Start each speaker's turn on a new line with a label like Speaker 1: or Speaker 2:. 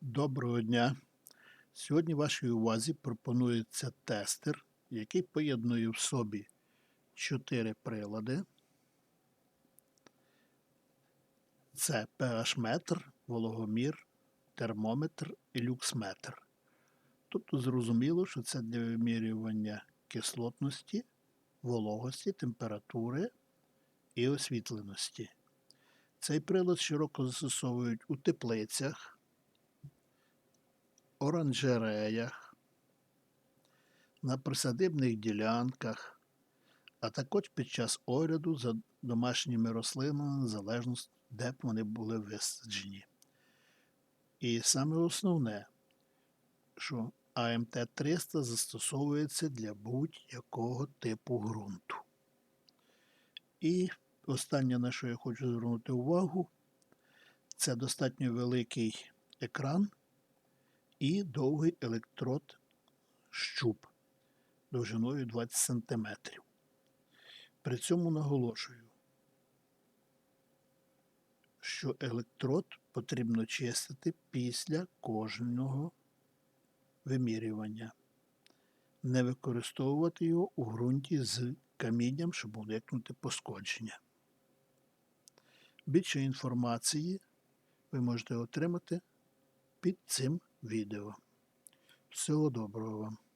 Speaker 1: Доброго дня! Сьогодні вашій увазі пропонується тестер, який поєднує в собі чотири прилади. Це pH-метр, вологомір, термометр і люксметр. Тобто зрозуміло, що це для вимірювання кислотності, вологості, температури і освітленості. Цей прилад широко застосовують у теплицях, оранжереях, на присадибних ділянках, а також під час огляду за домашніми рослинами, залежно де б вони були висаджені. І саме основне, що АМТ-300 застосовується для будь-якого типу ґрунту. І останнє, на що я хочу звернути увагу, це достатньо великий екран і довгий електрод щуп довжиною 20 см. При цьому наголошую, що електрод потрібно чистити після кожного вимірювання. Не використовувати його у ґрунті з камінням, щоб уникнути пошкодження. Більше інформації ви можете отримати під цим відео. Всього доброго вам!